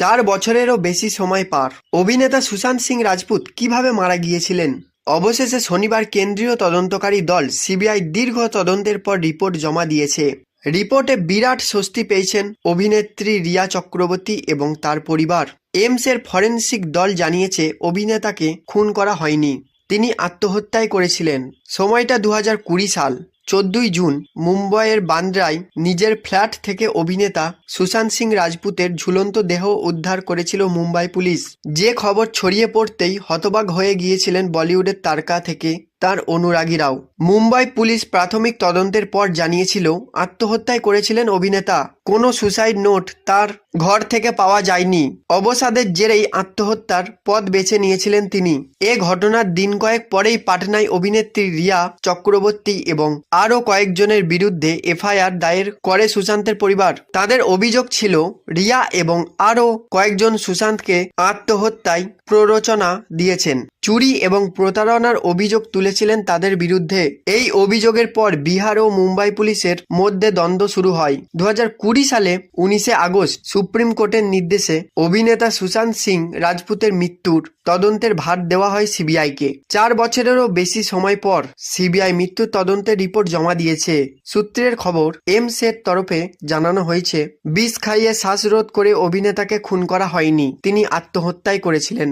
চার বছরেরও বেশি সময় পার। অভিনেতা সুশান্ত সিং রাজপুত কীভাবে মারা গিয়েছিলেন? অবশেষে শনিবার কেন্দ্রীয় তদন্তকারী দল সিবিআই দীর্ঘ তদন্তের পর রিপোর্ট জমা দিয়েছে। রিপোর্টে বিরাট স্বস্তি পেয়েছেন অভিনেত্রী রিয়া চক্রবর্তী এবং তার পরিবার। এমসের ফরেনসিক দল জানিয়েছে, অভিনেতাকে খুন করা হয়নি। তিনি আত্মহত্যাই করেছিলেন। সময়টা দু সাল। চোদ্দই জুন মুম্বইয়ের বান্দ্রায় নিজের ফ্ল্যাট থেকে অভিনেতা সুশান্ত সিং রাজপুতের ঝুলন্ত দেহ উদ্ধার করেছিল মুম্বাই পুলিশ। যে খবর ছড়িয়ে পড়তেই হতবাক হয়ে গিয়েছিলেন বলিউডের তারকা থেকে তার অনুরাগীরাও। মুম্বাই পুলিশ প্রাথমিক তদন্তের পর জানিয়েছিল, আত্মহত্যায় করেছিলেন অভিনেতা। কোনো সুসাইড নোট তার ঘর থেকে পাওয়া যায়নি। অবসাদের জেরেই আত্মহত্যার পথ বেছে নিয়েছিলেন তিনি। এ ঘটনার দিন কয়েক পরেই পাটনায় অভিনেত্রী রিয়া চক্রবর্তী এবং আরও কয়েকজনের বিরুদ্ধে এফআইআর দায়ের করে সুশান্তের পরিবার। তাদের অভিযোগ ছিল, রিয়া এবং আরও কয়েকজন সুশান্তকে আত্মহত্যায় প্ররোচনা দিয়েছেন। চুরি এবং প্রতারণার অভিযোগ তুলেছিলেন তাদের বিরুদ্ধে। এই অভিযোগের পর বিহার ও মুম্বাই পুলিশের মধ্যে দ্বন্দ্ব শুরু হয়। দু সালে উনিশে আগস্ট সুপ্রিম কোর্টের নির্দেশে অভিনেতা সুশান্ত সিং রাজপুতের মৃত্যুর তদন্তের ভার দেওয়া হয় সিবিআইকে। চার বছরেরও বেশি সময় পর সিবিআই মৃত্যুর তদন্তের রিপোর্ট জমা দিয়েছে। সূত্রের খবর এমসের তরফে জানানো হয়েছে, বিষ খাইয়ে শ্বাসরোধ করে অভিনেতাকে খুন করা হয়নি। তিনি আত্মহত্যাই করেছিলেন।